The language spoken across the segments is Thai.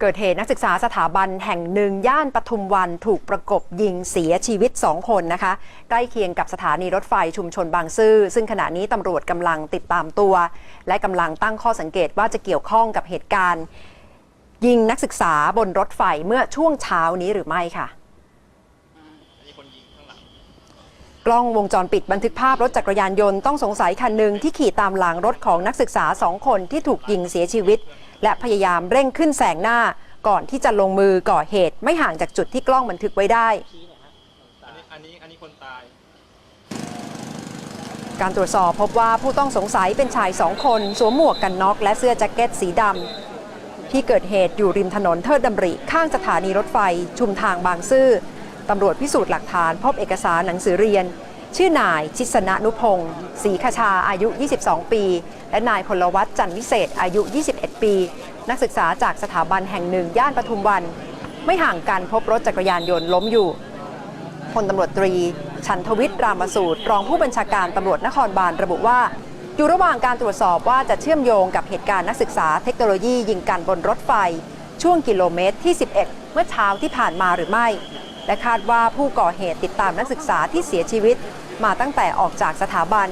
เกิดเหตุนักศึกษาสถาบันแห่งหนึ่งย่านปทุมวันถูกประกบยิงเสียชีวิต 2 คนนะคะ ใกล้เคียงกับสถานีรถไฟชุมชนบางซื่อ ซึ่งขณะนี้ตำรวจกำลังติดตามตัว และกำลังตั้งข้อสังเกตว่าจะเกี่ยวข้องกับเหตุการณ์ ยิงนักศึกษาบนรถไฟเมื่อช่วงเช้านี้หรือไม่ค่ะ กล้องวงจรปิดบันทึกภาพรถจักรยานยนต์ต้องสงสัยคันหนึ่งที่ขี่ตามหลังรถของนักศึกษาสองคนที่ถูกยิงเสียชีวิต และพยายามเร่งขึ้นแสงหน้า ก่อนที่จะลงมือก่อเหตุไม่ห่างจากจุดที่กล้องบันทึกไว้ได้ อันนี้อันนี้คนตาย การตรวจสอบพบว่าผู้ต้องสงสัยเป็นชายสองคนสวมหมวกกันน็อกและเสื้อแจ็คเก็ตสีดำที่เกิดเหตุอยู่ริมถนนเทิดดำริข้างสถานีรถไฟ ชุมทางบางซื่อ ตำรวจพิสูจน์หลักฐานพบเอกสารหนังสือเรียน ชื่อนายชิสนะนุพงศ์ศรีคชาอายุ 22 ปี และนายพลวัตจันวิเศษอายุ 21 ปี นักศึกษาจากสถาบันแห่งหนึ่งย่านปทุมวัน ไม่ห่างกันพบรถจักรยานยนต์ล้มอยู่พลตำรวจตรี ชันทวิทย์รามสูตร รองผู้บัญชาการตำรวจนครบาลระบุว่า อยู่ระหว่างการตรวจสอบว่าจะเชื่อมโยงกับเหตุการณ์นักศึกษาเทคโนโลยียิงกันบนรถไฟ ช่วงกิโลเมตรที่ 11 เมื่อเช้าที่ผ่านมาหรือไม่ และคาดว่าผู้ก่อเหตุติดตามนักศึกษาที่เสียชีวิต มาตั้งแต่ออกจากสถาบัน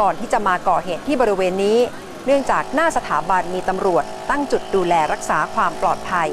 ก่อนที่จะมาก่อเหตุที่บริเวณนี้ เนื่องจากหน้าสถาบันมีตำรวจตั้งจุดดูแลรักษาความปลอดภัย